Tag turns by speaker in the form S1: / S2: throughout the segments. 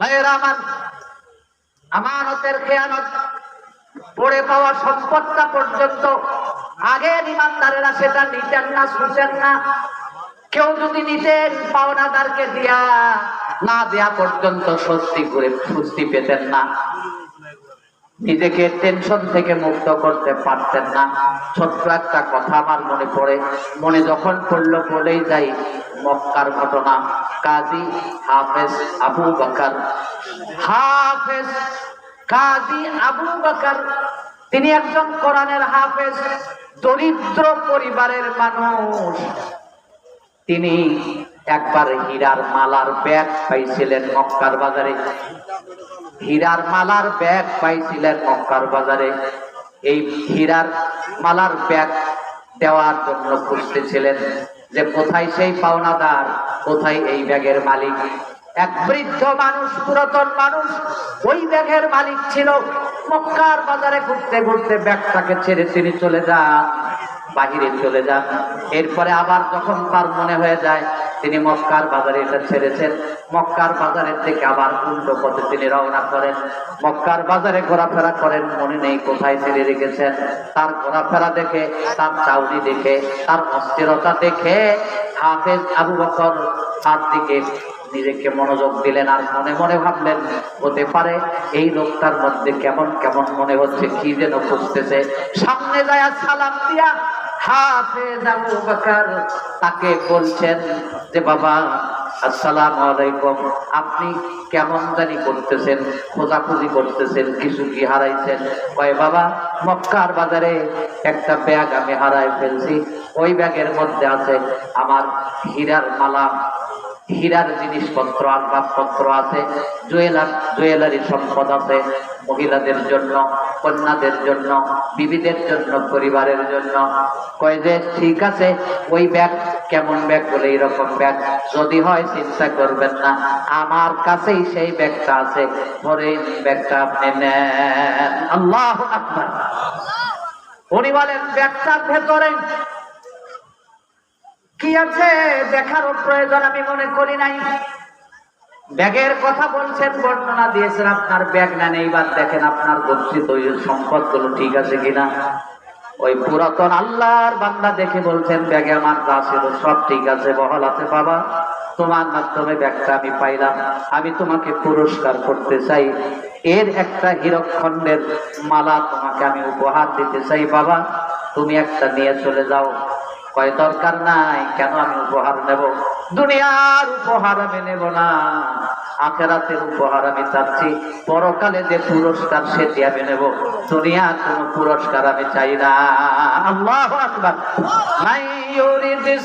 S1: ভাইয়েরা আমার আমানতের খেয়ানত পড়ে পাওয়া সম্পদটা পর্যন্ত আগে ইমানদারেরা সেটা নিতেন না শুনছেন না। কেউ যদি নিতেন, পাওনাদারকে দিয়া, না দেয়া পর্যন্ত স্বস্তি করে স্বস্তি পেতেন না। নিজেকে টেনশন থেকে মুক্ত করতে পারতেন না। ছোট্ট একটা কথা আমার মনে পড়ে। মনে যখন পড়ল বলেই যাই মক্কার ঘটনা। কাজী হাফেজ আবু বকর। হাফেজ কাজী আবু বকর, তিনি একজন কোরআনের হাফেজ, দরিদ্র পরিবারের মানুষ। তিনি একবার হীরার মালার ব্যাগ পাইছিলেন মক্কার বাজারে। হীরার মালার ব্যাগ পাইছিলেন মক্কার বাজারে। এই হীরার মালার ব্যাগ দেওয়ার জন্য খুঁজতেছিলেন। যে কোথায় সেই পাওনাদার, কোথায় এই ব্যাগের মালিক? এক বৃদ্ধ মানুষ, পুরাতন মানুষ, ওই ব্যাগের মালিক ছিল। মক্কার বাজারে ঘুরতে ঘুরতে ব্যাগটাকে ছেড়ে ছেড়ে চলে যা বাহিরে চলে যা এরপরে আবার যখন তার মনে হয়ে যায় তিনি মক্কার বাজারে এটা ছেড়েছেন। মক্কার বাজারের থেকে আবার উল্টো পথে তিনি রওনা করেন। মক্কার বাজারে ঘোরাফেরা করেন, মনে নেই কোথায় ছেড়ে রেখেছেন। তার ঘোরাফেরা দেখে, তার চাউনি দেখে, তার অস্থিরতা দেখে হাফেজ আবু বকর তার দিকে নিজেকে মনোযোগ দিলেন আর মনে মনে ভাবলেন, হতে পারে এই লোকটার মধ্যে কেমন কেমন মনে হচ্ছে, কি যেন খুঁজতেছে। সামনে যায় সালাম দিয়া হাফেজ আবু বকর তাকে বলছেন যে, বাবা, আসসালামু আলাইকুম। আপনি কেমন জানি করতেছেন, খোঁজাখুঁজি করতেছেন, কিছু কি হারাইছেন? কয়, বাবা, মক্কার বাজারে একটা ব্যাগ আমি হারাই ফেলছি। ওই ব্যাগের মধ্যে আছে আমার হীরার মালা হীরার জিনিসপত্র, আসবাবপত্র আছে, জুয়েলার, জুয়েলারি সম্পদ আছে, মহিলাদের জন্য, কন্যাদের জন্য, বিবিদের জন্য, পরিবারের জন্য। কয় যে, ঠিক আছে, ওই ব্যাগ, কেমন ব্যাগ? বলে এইরকম ব্যাগ। যদি হয়, চিন্তা করবেন না। আমার কাছেই সেই ব্যাগটা আছে। পরে ব্যাগটা আপনি নেন। আল্লাহ বলেন ব্যাগটার ভেতরে কি আছে? দেখারও প্রয়োজন আমি মনে করি নাই। ব্যাগের কথা বলছেন, বর্ণনা দিয়েছেন, আপনার ব্যাগ নেন, এইবার দেখেন আপনার গচ্ছিত সম্পদগুলো ঠিক আছে কিনা। ওই পুরাতন আল্লাহর বান্দা দেখে বলছেন, ব্যাগে আমার যা ছিল সব ঠিক আছে, বহাল আছে বাবা। তোমার মাধ্যমে ব্যাগটা আমি পাইলাম। আমি তোমাকে পুরস্কার করতে চাই। এর একটা হীরকখণ্ডের মালা তোমাকে আমি উপহার দিতে চাই বাবা। তুমি একটা নিয়ে চলে যাও। কয়, দরকার নাই, কেন আমি উপহার নেব? দুনিয়ার উপহার আমি নেব না, আখেরাতের উপহার আমি চাচ্ছি, পরকালে যে পুরস্কার সেটি আমি নেব, দুনিয়ার কোন পুরস্কার আমি চাই না। আল্লাহু আকবার।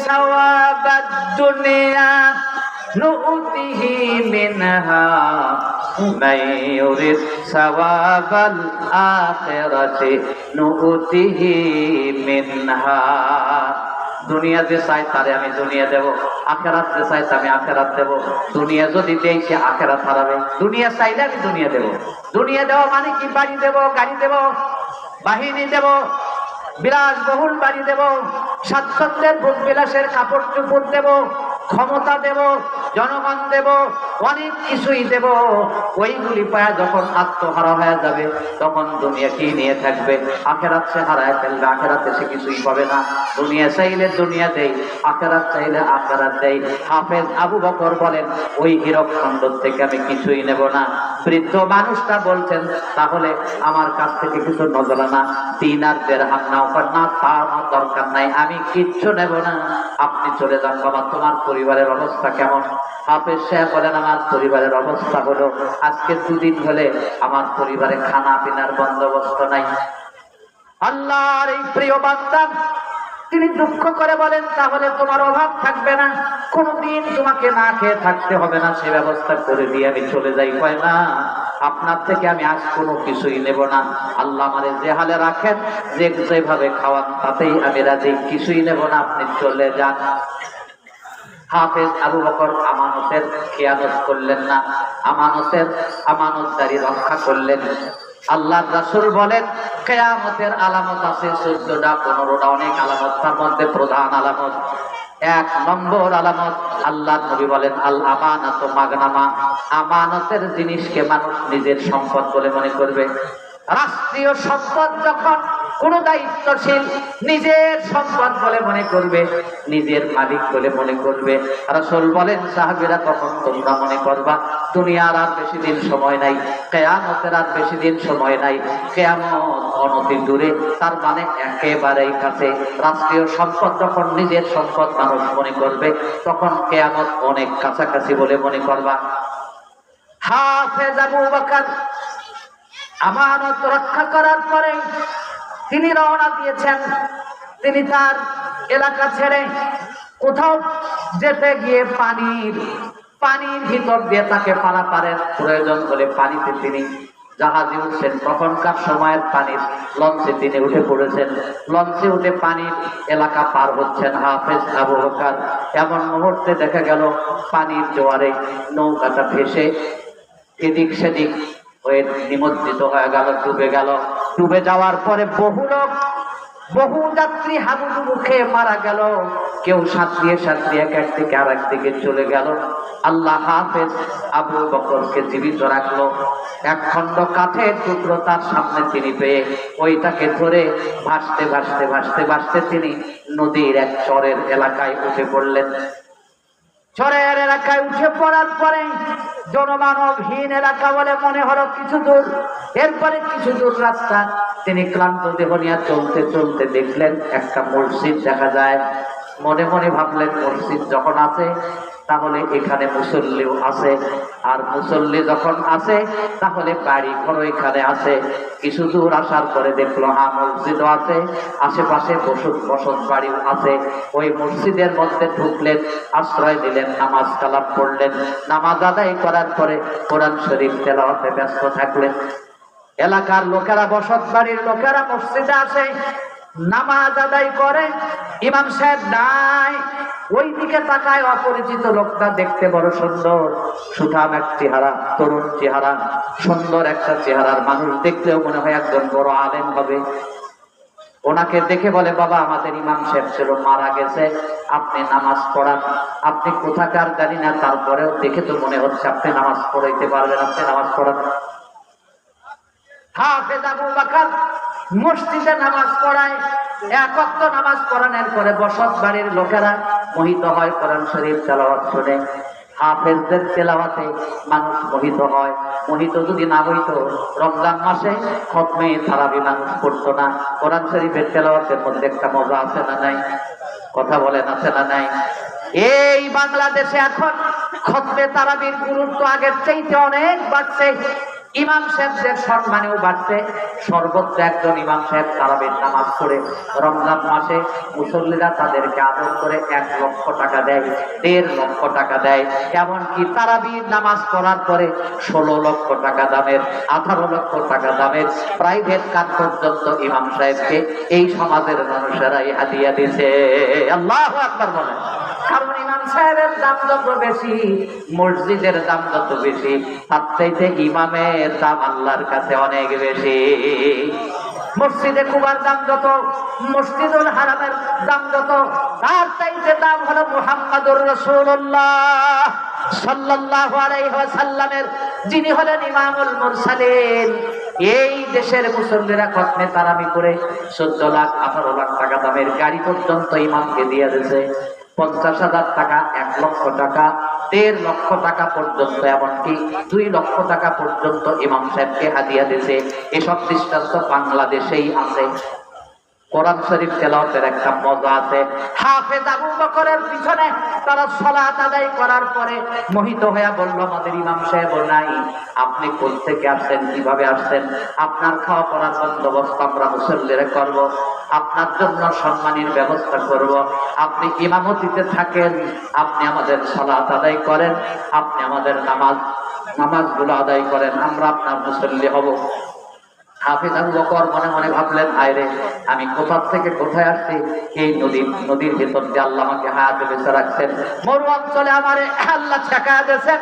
S1: সাওয়াবাদ দুনিয়া নুতিহি মিনহা। দুনিয়া যে চাই তারে আমি দুনিয়া দেব। আখেরাত যে চাই আমি আখেরাত দেব। দুনিয়া যদি দেই সে আখেরাত হারাবে। দুনিয়া চাইলে আমি দুনিয়া দেব। দুনিয়া দেওয়া মানে কি? বাড়ি দেব, গাড়ি দেব, বাহিনী দেব বিলাস বহুল বাড়ি দেব, স্বাচ্ছন্দ্যের বিলাসের কাপড় চুপড় দেব, ক্ষমতা দেব জনগণ দেব, অনেক কিছুই দেব। ওইগুলি পায়া যখন আত্মহারা হয়ে যাবে, তখন দুনিয়া কি নিয়ে থাকবে? আখেরাত সে হারায় ফেলবে, আখেরাতে সে কিছুই পাবে না। দুনিয়া চাইলে দুনিয়া দেই, আখেরাত চাইলে আখেরাত দেই। হাফেজ আবু বকর বলেন, ওই হীরক খণ্ড থেকে আমি কিছুই নেব না। বৃদ্ধ মানুষটা বলছেন, তাহলে আমার কাছ থেকে কিছু নজরানা তিন আর দেড় হাত নাও না, তা আমার দরকার নাই। আমি কিচ্ছু নেব না। আপনি চলে যান, বাবা, তোমার পরিবারের অবস্থা কেমন? হাফেজ সাহেব বলেন, আমার পরিবারের অবস্থা হলো, আজকে দুদিন হলে আমার পরিবারে খানা পিনার বন্দোবস্ত নাই। আল্লাহর এই প্রিয় বান্দা তিনি দুঃখ করে বলেন, তাহলে তোমার অভাব থাকবে না, কোনদিন তোমাকে না খেয়ে থাকতে হবে না, সে ব্যবস্থা করে দিয়ে আমি চলে যাই কয় না? আপনার থেকে আমি আজ কোনো কিছুই নেব না। আল্লাহ আমারে যে হালে রাখেন, যে যেভাবে খাওয়ান, তাতেই আমি রাজি, কিছুই নেব না, আপনি চলে যান। হাফেজ আবু বকর আমানতের খেয়ানত করলেন না। আমানতের আমানতদারি রক্ষা করলেন। আল্লাহ রাসূল বলেন, কেয়ামতের আলামত আছে চোদ্দটা পনেরোটা, অনেক আলামত, তার মধ্যে প্রধান আলামত। এক নম্বর আলামত আল্লাহ নবী বলেন আল আমানত মাগনামা। আমানতের জিনিসকে মানুষ নিজের সম্পদ বলে মনে করবে। রাষ্ট্রীয় সম্পদ যখন কোন দায়িত্বশীল নিজের সম্পদ বলে মনে করবে, নিজের মালিক বলে মনে করবে। রাসূল বলেন, সাহাবীরা তখন তোমরা মনে করবা, দুনিয়ার আর বেশি দিন সময় নাই, কেয়ামতের আর বেশি দিন সময় নাই। কেয়ামত অনতি দূরে, তার মানে একেবারেই কাছে। রাষ্ট্রীয় সম্পদ যখন নিজের সম্পদ মানুষ মনে করবে, তখন কেয়ামত অনেক কাছাকাছি বলে মনে করবা। হাফেজ আবু বকর আমানত রক্ষা করার পরে তিনি রওনা দিয়েছেন। তিনি তার এলাকা ছেড়ে কোথাও যেতে গিয়ে পানির পানির ভিতর দিয়ে তাকে পারাপারের প্রয়োজন হলে পানিতে তিনি জাহাজে উঠছেন। তখনকার সময়ের পানির লঞ্চে তিনি উঠে পড়েছেন। লঞ্চে উঠে পানির এলাকা পার হচ্ছেন হাফেজ আবু বকর। এমন মুহূর্তে দেখা গেল, পানির জোয়ারে নৌকাটা ভেসে এদিক সেদিক হয়ে নিমজ্জিত হয়ে গেল, ডুবে গেল। ডুবে যাওয়ার পরে বহু লোক, বহু যাত্রী হাবুডুবু খেয়ে মারা গেল। কেউ সাঁতরিয়ে সাঁতরিয়ে এক থেকে আর দিকে চলে গেল। আল্লাহ হাফেজ আবু বকরকে জীবিত রাখল। এক খণ্ড কাঠের টুকরো তার সামনে তিনি পেয়ে ওইটাকে ধরে ভাসতে ভাসতে ভাসতে ভাসতে তিনি নদীর এক চরের এলাকায় উঠে পড়লেন। চরের এলাকায় উঠে পড়ার পরে জনমানবহীন এলাকা বলে মনে হলো কিছু দূর। এরপরে কিছু দূর রাস্তা। তিনি ক্লান্ত দেহ নিয়ে চলতে চলতে দেখলেন একটা মসজিদ দেখা যায়। মনে মনে ভাবলেন, মসজিদ যখন আছে তাহলে এখানে মুসল্লিও আছে। আর মুসল্লি যখন আছে, তাহলে বাড়ি ঘর এখানে আছে। কিছু দূর আসার পরে দেখল হ্যাঁ মসজিদও আছে, আশেপাশে বসত বসত বাড়িও আছে। ওই মসজিদের মধ্যে ঢুকলেন, আশ্রয় দিলেন নামাজ কালাম পড়লেন। নামাজ আদায় করার পরে কোরআন শরীফ তেলাওয়াতে ব্যস্ত থাকলেন। এলাকার লোকেরা, বসত বাড়ির লোকেরা মসজিদে আসে। নামাজ আদায় করে, ইমাম সাহেব নাই। ওই দিকে তাকায় অপরিচিত লোকটা দেখতে বড় সুন্দর। সুঠাম এক চেহারা, তরুণ চেহারা, সুন্দর একটা চেহারার মানুষ দেখলেও মনে হয় একজন বড় আলেম হবে। ওনাকে দেখে বলে, বাবা, আমাদের ইমাম সাহেব ছিল, মারা গেছে। আপনি নামাজ পড়ান। আপনি কোথাকার জানি না, তারপরেও দেখে তো মনে হচ্ছে আপনি নামাজ পড়াইতে পারবেন, আপনি নামাজ পড়ান। হাফেজ আবু বাকার মসজিদে নামাজ পড়ায় এক ওয়াক্ত নামাজ পড়ানোর পরে বসত বাড়ির লোকেরা মোহিত হয় কোরআন শরীফ তেলাওয়াত শুনে। হাফেজদের তেলাওয়াতে মানুষ মোহিত হয়। মোহিত যদি না হইতো রমজান মাসে খতমে তারাবি মানুষ পড়তো না। কোরআন শরীফের তেলাওয়াতের মধ্যে একটা মজা আছে না নাই? কথা বলেন, আছে না নাই? এই বাংলাদেশে এখন খতমে তারাবির গুরুত্ব আগের চাইতে অনেক বাড়ছে। ইমাম সাহেবদের সম্মানেও বাড়ছে। সর্বত্র একজন ইমাম সাহেব তারাবির নামাজ পড়ে, রমজান মাসে মুসল্লিরা তাদেরকে আদর করে এক লক্ষ টাকা দেয়, দেড় লক্ষ টাকা দেয়। এমনকি তারাবির নামাজ পড়ার পরে ষোলো লক্ষ টাকা দামের, আঠারো লক্ষ টাকা দামের প্রাইভেট কাজ পর্যন্ত ইমাম সাহেবকে এই সমাজের মানুষেরাই হাতিয়া দিছে আল্লাহ কারণ ইমাম সাহেবের দাম যত বেশি, মসজিদের দাম যত বেশি, তার চাইতে ইমামের দাম আল্লাহর কাছে অনেক বেশি। মসজিদে কুবার দাম যত, মসজিদুল হারামের দাম যত, তার চাইতে দাম হলো মুহাম্মাদুর রাসূলুল্লাহ সাল্লাল্লাহু যিনি হলেন ইমামুল মুরসালিন। এই দেশের মুসল্লিরা খতমে তারাবি করে চোদ্দ লাখ, আঠারো লাখ টাকা দামের গাড়ি পর্যন্ত ইমামকে দিয়ে দিয়েছে। পঞ্চাশ হাজার টাকা, এক লক্ষ টাকা, দেড় লক্ষ টাকা পর্যন্ত, এমনকি দুই লক্ষ টাকা পর্যন্ত ইমাম সাহেবকে হাদিয়া দিয়েছে। এসব দৃষ্টান্ত বাংলাদেশেই আছে। কোরআন শরীফ তেলাওয়াতের একটা মজা আছে। হাফেজ আবু বকরের পিছনে তারা সালাত আদায় করার পরে মোহিত বলল, আমাদের ইমাম সাহেব নাই। আপনি কোন থেকে আসছেন? কীভাবে আসছেন? আপনার খাওয়া পড়ার বন্দোবস্ত আমরা মুসল্লিরা করব। আপনার জন্য সম্মানের ব্যবস্থা করব। আপনি ইমামতিতে থাকেন। আপনি আমাদের সালাত আদায় করেন। আপনি আমাদের নামাজ, নামাজগুলো আদায় করেন। আমরা আপনার মুসল্লি হব। হাফিজ আবু বকর মনে মনে ভাবলেন আয়রে আমি কোথা থেকে কোথায় আসছি? এই নদীর নদীর ভেতর দিয়ে আল্লাহ আমাকে হায়াতে বেঁচে রাখছেন। মরু অঞ্চলে আমারে আল্লাহ ছেকা দিয়েছেন,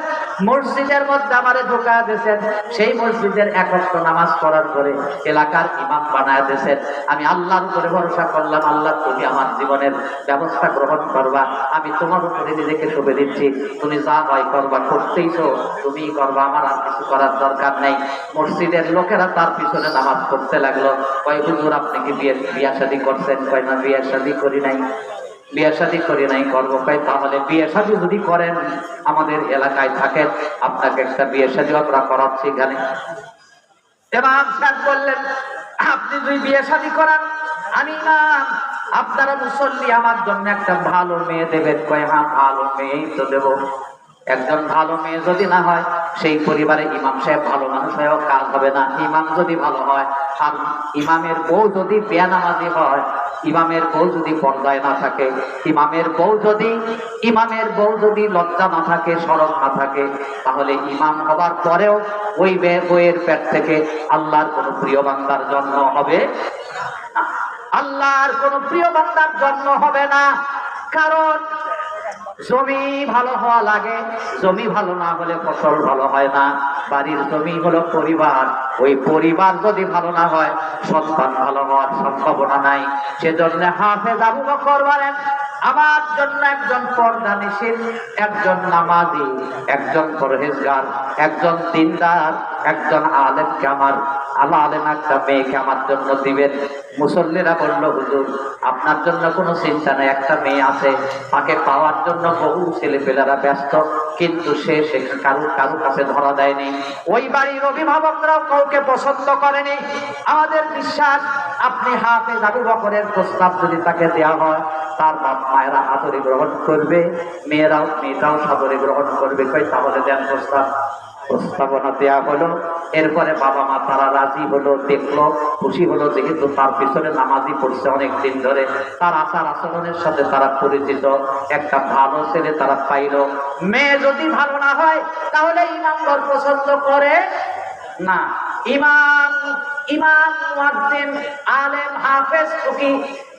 S1: মসজিদের মধ্যে আমারে ঢোকা দিয়েছেন। সেই মসজিদের একত্র নামাজ পড়ার পরে এলাকার ইমাম বানায় দিয়েছেন। আমি আল্লাহর উপরে ভরসা করলাম, আল্লাহ, তুমি আমার জীবনের ব্যবস্থা গ্রহণ করবা। আমি তোমার উপরে নিজেকে শুভে দিচ্ছি। তুমি যা হয় করবা, করতেইছো। তুমি করবা, আমার আর কিছু করার দরকার নেই। মসজিদের লোকেরা তার পিছনে নামাজ পড়তে লাগল। কয়, হুজুর, আপনি কি বিয়ে বিয়া শাদী করছেন? কয়, না বিয়ে শাদী করি নাই। বিয়ে শাদী করি নাই, করব। কয়, তাহলে বিয়ে শাদী যদি করেন, আমাদের এলাকায় থাকেন, আপনাকে একটা বিয়ে শাদী আমরা করাচ্ছি এখানে। এমাম সাহেব বললেন, আপনি যদি বিয়ে শাদী করান, আমি না, আপনারা মুসল্লি আমার জন্য একটা ভালো মেয়ে দেবেন। কয় হ্যাঁ ভালো মেয়েই তো দেব। একজন ভালো মেয়ে যদি না হয়, সেই পরিবারে ইমাম সাহেব ভালো মানুষ হয়েও কাজ হবে না। ইমাম যদি ভালো হয়, আর ইমামের বউ যদি বেয়ানামাজি হয়, ইমামের বউ যদি পর্দায় না থাকে, ইমামের বউ যদি, ইমামের বউ যদি লজ্জা না থাকে সরব না থাকে, তাহলে ইমাম হবার পরেও ওই বইয়ের পেট থেকে আল্লাহর কোন প্রিয় বান্দার জন্ম হবে আল্লাহর কোন প্রিয় বান্দার জন্ম হবে না। কারণ জমি ভালো হওয়া লাগে। জমি ভালো না হলে ফসল ভালো হয় না। বাড়ির জমি হলো পরিবার। ওই পরিবার যদি ভালো না হয়, সন্তান ভালো হওয়ার সম্ভাবনা নাই। সেজন্য হাফেজ আবু বকর বলেন, আমার জন্য একজন পর্দা নিষেধ একজন নামাজি, একজন পরহেজগার, একজন দিনদার একজন আলেমকে আমার, আল্লাহ আলেম একটা মেয়েকে আমার জন্য দিবেন। মুসল্লিরা বলল, হুজুর, আপনার জন্য কোনো চিন্তা নেই, একটা মেয়ে আছে, তাকে পাওয়ার জন্য বহু ছেলেপেলেরা ব্যস্ত, কিন্তু সে সে কারু কারু কাছে ধরা দেয়নি। ওই বাড়ির অভিভাবকরাও কাউকে পছন্দ করেনি। আমাদের বিশ্বাস, আপনি হাতে আবু বকরের প্রস্তাব যদি তাকে দেওয়া হয়, তার বাপ মায়েরা আদরে গ্রহণ করবে, মেয়েরাও, মেয়েটাও সাদরে গ্রহণ করবে। কই, তাহলে দেন প্রস্তাব। প্রস্তাবনা দেওয়া হলো। এরপরে বাবা মা তারা রাজি হলো, দেখল, খুশি হলো, যেহেতু তার পিছনে নামাজি পড়ছে অনেক দিন ধরে। তার আচার আচরণের সাথে তারা পরিচিত। একটা ভালো ছেলে তারা পাইলো। মেয়ে যদি ভালো না হয়, তাহলে ইমামগর পছন্দ করে না। ইমাম ইমাম মুয়াজ্জিন, আলেম, হাফেজ ফকি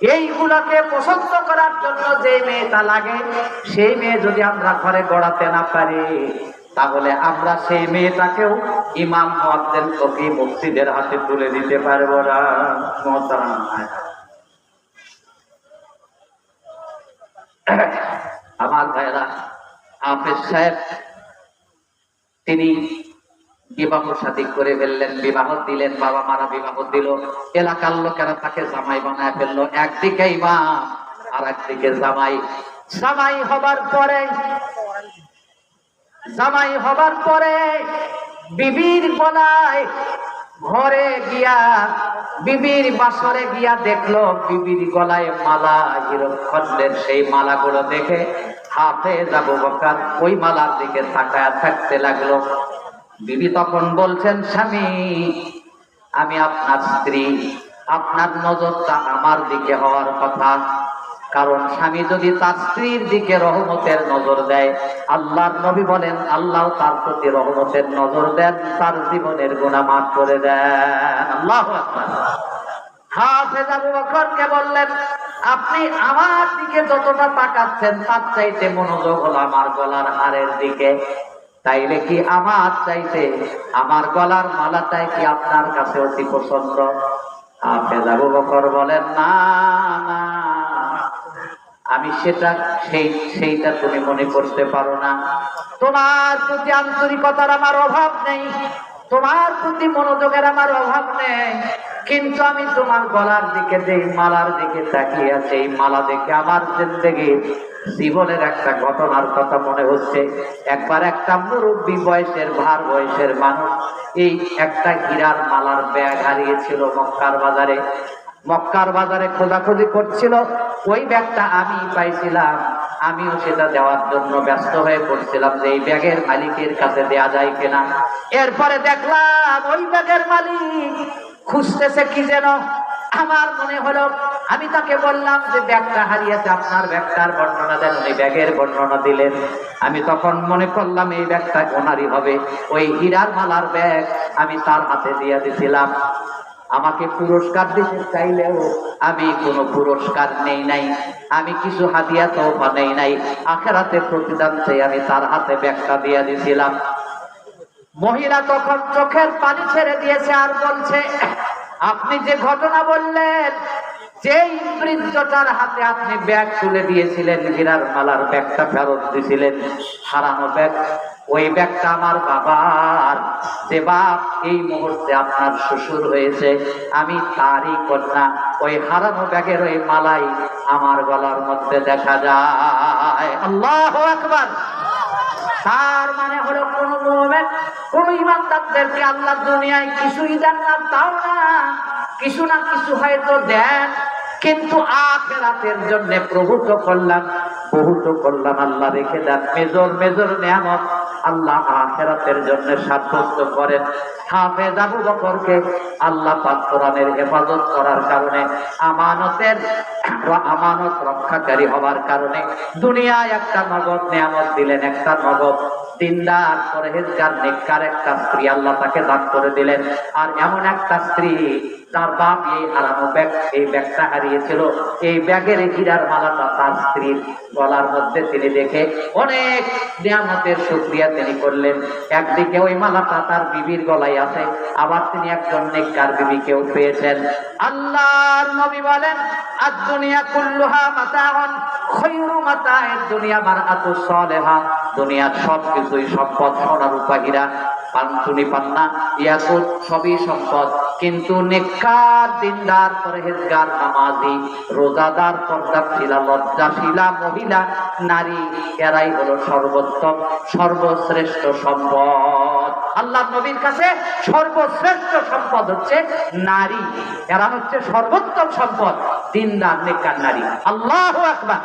S1: এইগুলোকে পছন্দ করার জন্য যে মেয়েটা লাগে, সেই মেয়ে যদি আমরা ঘরে গড়াতে না পারি। তাহলে আমরা সেই মেয়েটাকেও ইমাম মুয়াজ্জিন ফকি মসজিদের হাতে তুলে দিতে পারব না। মহতারাম আমার ভাইরা হাফেজ সাহেব, তিনি বিবাহ শাদী করে ফেললেন, বিবাহ দিলেন, বাবা মারা বিবাহ দিল। এলাকার লোকেরা তাকে জামাই বানায় ফেলল। একদিকে ইমাম আর একদিকে জামাই। জামাই হবার পরে জামাই হবার পরে বিবির গলায় ঘরে গিয়া বিবির বাসরে গিয়া দেখল, বিবির গলায় মালা হিরক্ষণের সেই মালাগুলো দেখে হাফে যাব বকার ওই মালার দিকে তাকায় থাকতে লাগল। বিবি তখন বলছেন, স্বামী, আমি আপনার স্ত্রী, আপনার নজরটা আমার দিকে হওয়ার কথা। কারণ স্বামী যদি তার স্ত্রীর দিকে রহমতের নজর দেয়, আল্লাহর নবী বলেন, আল্লাহ তার প্রতি রহমতের নজর দেন, তার জীবনের গুণা মাফ করে দেন। আল্লাহ বললেন, আপনি আমার দিকে যতটা তাকাচ্ছেন, তার চাইতে মনোযোগ হলো আমার গলার হারের দিকে। তাইলে কি আমার চাইতে আমার গলার মালাটাই কি আপনার কাছে অতি পছন্দ? হাফেজ আবু বকর বলেন, না না। আমি সেটা, সেই, সেইটা তুমি মনে করতে পারো না। তোমার প্রতি আন্তরিকতার আমার অভাব নেই। তোমার প্রতি মনোযোগের আমার অভাব নেই। কিন্তু আমি তোমার গলার দিকে যে মালার দিকে তাকিয়ে আছে, এই মালা দেখে আমার জিন্দগি জীবনের একটা ঘটনার কথা মনে হচ্ছে। একবার একটা মুরব্বী বয়সের, ভার বয়সের মানুষ এই একটা হীরার মালার ব্যাগ হারিয়েছিল মক্কার বাজারে। মক্কার বাজারে খোঁজাখুঁজি করছিল। ওই ব্যাগটা আমি পাইছিলাম। আমিও সেটা দেওয়ার জন্য ব্যস্ত হয়ে পড়ছিলাম যে এই ব্যাগের মালিকের কাছে দেয়া যায় কিনা। এরপরে দেখলাম ওই ব্যাগের মালিক খুঁজতেছে কি যেন। আমার মনে হলো, আমি তাকে বললাম যে ব্যাগটা হারিয়েছে আপনার ব্যাগটার বর্ণনা দেন, উনি ব্যাগের বর্ণনা দিলেন। আমি তখন মনে করলাম এই ব্যাগটা ওনারই হবে। ওই হীরার মালার ব্যাগ আমি তার হাতে দিয়ে দিছিলাম। আমাকে পুরস্কার দিতে চাইলেও আমি কোনো পুরস্কার নেই নাই। আমি কিছু হাতিয়া তোফা নেই নাই। আখেরাতে প্রতিদান চাই আমি তার হাতে ব্যাখ্যা দিয়ে দিয়েছিলাম মহিলা তখন চোখের পানি ছেড়ে দিয়েছে আর বলছে, আপনি যে ঘটনা বললেন, যেই বৃদ্ধটার হাতে আপনি ব্যাগ তুলে দিয়েছিলেন, হীরার মালার ব্যাগটা ফেরত দিয়েছিলেন হারানো ব্যাগ ওই ব্যাগটা আমার বাবার। যে বাপ এই মুহূর্তে আপনার শ্বশুর হয়েছে। আমি তারই কন্যা। ওই হারানো ব্যাগের ওই মালাই আমার গলার মধ্যে দেখা যায়। আল্লাহ তার মানে হলো কোন কোন ইমানদারদেরকে আল্লাহ দুনিয়ায় কিছুই দেন না, তাও না। কিছু না কিছু হয়তো দেন। কিন্তু আখেরাতের জন্য প্রভূত কল্যাণ। বহুত কল্যাণ আল্লাহ রেখে দেন। মেজর মেজর নিয়ামত আল্লাহ আখেরাতের জন্য সাব্যস্ত করেন। হাফেজ আবু বকরকে আল্লাহ পাক কোরআনের হেফাজত করার কারণে, আমানতের আমানত রক্ষাকারী হওয়ার কারণে দুনিয়ায় একটা নগদ নিয়ামত দিলেন, একটা নগদ দিনদার, পরহেজগার, নেককার একটা স্ত্রী আল্লাহ তাকে দান করে দিলেন। আর এমন একটা স্ত্রী তার বাপ এই হারানো ব্যাগ, এই ব্যাগটা হারিয়েছিল। এই ব্যাগের হীরার মালাটা তার স্ত্রীর গলার মধ্যে তিনি দেখে অনেক নিয়ামতের শুক্রিয়া তিনি করলেন। একদিকে ওই মালাটা তার বিবির গলায় আছে, আবার তিনি একজন নেককার বিবিকেও পেয়েছেন। আল্লাহ নবী বলেন আর দুনিয়া কুল্লুহা মাতাউন, খৈরু মাতা দুনিয়া মার আতু সালেহা। দুনিয়ার সব কিছুই সম্পদ সোনা রূপা হীরা পান্তুনি পান্না ইয়াকুত সবই সম্পদ। কিন্তু নেককার, দিনদার, পরহেজগার, নামাজি, রোজাদার, পর্দাশীলা, লজ্জাশীলা, মহিলা, নারী, এরাই হলো সর্বোত্তম, সর্বশ্রেষ্ঠ সম্পদ। আল্লাহ নবীর কাছে সর্বশ্রেষ্ঠ সম্পদ হচ্ছে নারী। এরা হচ্ছে সর্বোত্তম সম্পদ, দিনদার, নেককার নারী। আল্লাহ আকবার।